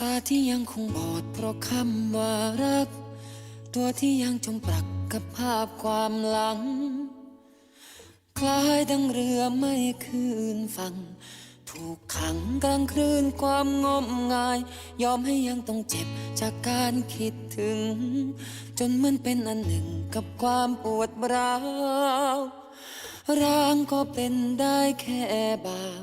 ตาที่ยังคงบอดเพราะคำว่ารัก ตัวที่ยังจมปลักกับภาพความหลัง คล้ายดังเรือไม่คืนฝั่งถูกขังกลางคลื่นความงมงาย ยอมให้ยังต้องเจ็บจากการคิดถึง จนเหมือนเป็นอันหนึ่งกับความปวดร้าวร่างก็เป็นได้แค่บ่าว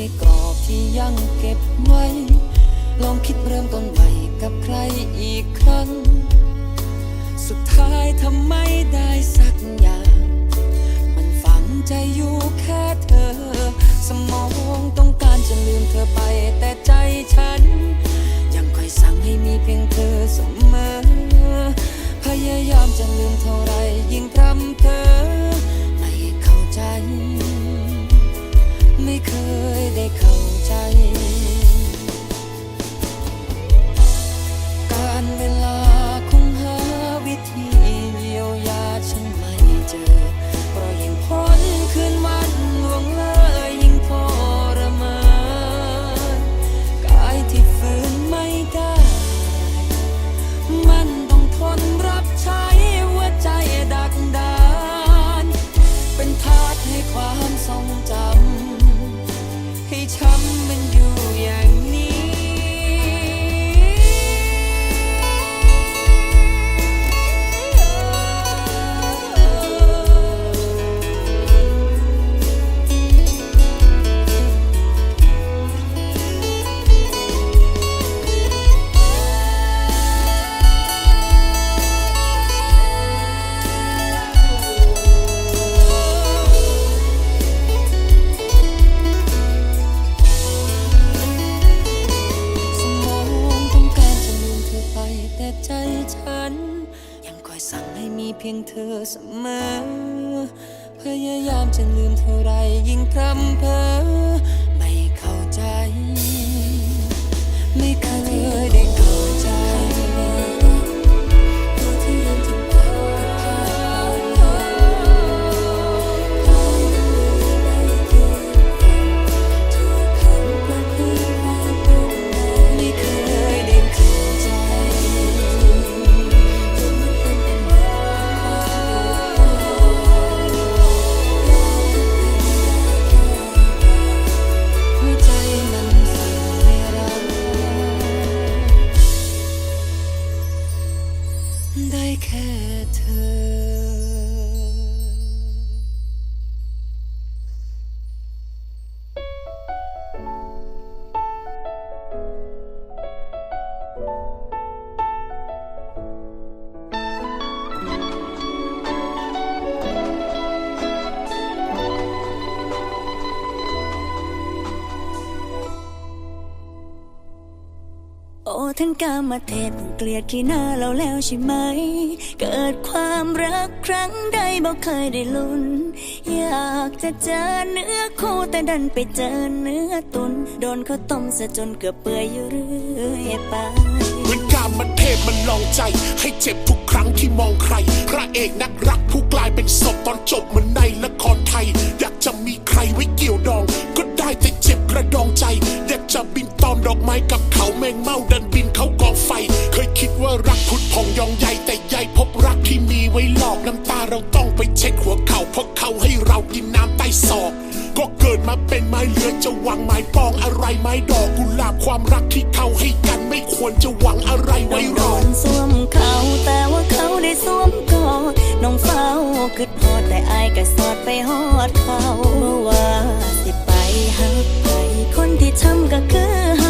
ทิ้งรูปในกรอบที่ยังเก็บไว้ ลองคิดเริ่มต้นใหม่กับใครอีกครั้ง สุดท้ายทำไม่ได้สักอย่าง มันฝังใจอยู่แค่เธอ สมองต้องการจะลืมเธอไปแต่ใจฉัน ยังคอยสั่งให้มีเพียงเธอเสมอ พยายามจะลืมเท่าไรยิ่งพร่ำเธอ ยได้เข้า อยสั่งให้มีเพียงเธอเสมอ พยายามจะลืมเท่าไรยิ่งพรำเพ้อไม่เข้าใจ ไม่เคยได้ โอ้ท่านกามาเทพเกลียดที่หน้าเราแล้วใช่ไหม เกิดความรักครั้งใดบอกเคยได้ลุ้น อยากจะเจอเนื้อคู่แต่ดันไปเจอเนื้อตุน โดนเขาต้มซะจนเกือบเปื่อยอยู่เรื่อยไปเหมือนกามมันเทพมันลองใจ ให้เจ็บทุกครั้งที่มองใคร พระเอกนักรักผู้กลายเป็นศพตอนจบเหมือนในละครไทย อยากจะมีใครไว้เกี่ยวดอง มดอกไม้กับเขาแมงเม่าดินบินเขากองไฟ เคยคิดว่ารักพุดพองยองใหญ่แต่ใหญ่พบรักที่มีไว้หลอกน้ำตาเราต้องไปเช็ดหัวเขาเพราะเขาให้เรากินน้ำใต้ศอก ก็เกิดมาเป็นไม้เลือยจะหวังไม้ปองอะไรไม้ดอกกุหลาบความรักที่เขาให้กันไม่ควรจะหวังอะไรไว้รอนสวมเขาแต่ว่าเขาได้สวมกอดน้องเฝ้าคิดฮอดแต่อายก็สอดไปฮอดเขาเมื่อว่าสิไปหักไปคนที่ทำก็คือ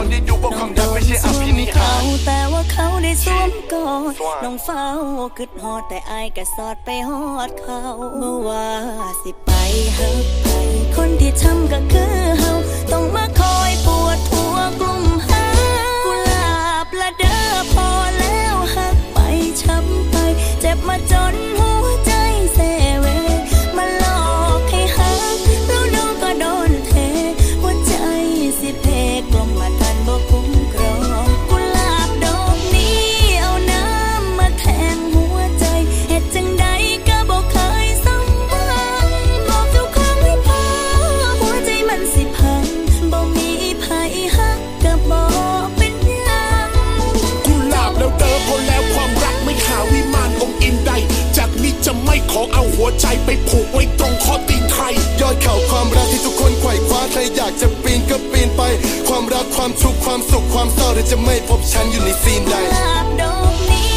นได้ดูว่าความรักไม่ใช่อภินิหาร แต่ว่าเขาได้สวมกอดน้องเฝ้าคิดฮอดแต่อายก็สอดไปฮอดเขาเมื่อว่าสิไปหักไป คนที่ทำก็คือเฮาต้องมาคอยปวดหัวกลุ่ม หัวใจไปผูกไว้ตรงข้อตีนใคร ยอดเข่าความรักที่ทุกคนไขว่คว้าใครอยากจะปีนก็ปีนไป ความรักความทุกข์ความสุขความเศร้าเธอจะไม่พบฉันอยู่ในซีนใดกุหลา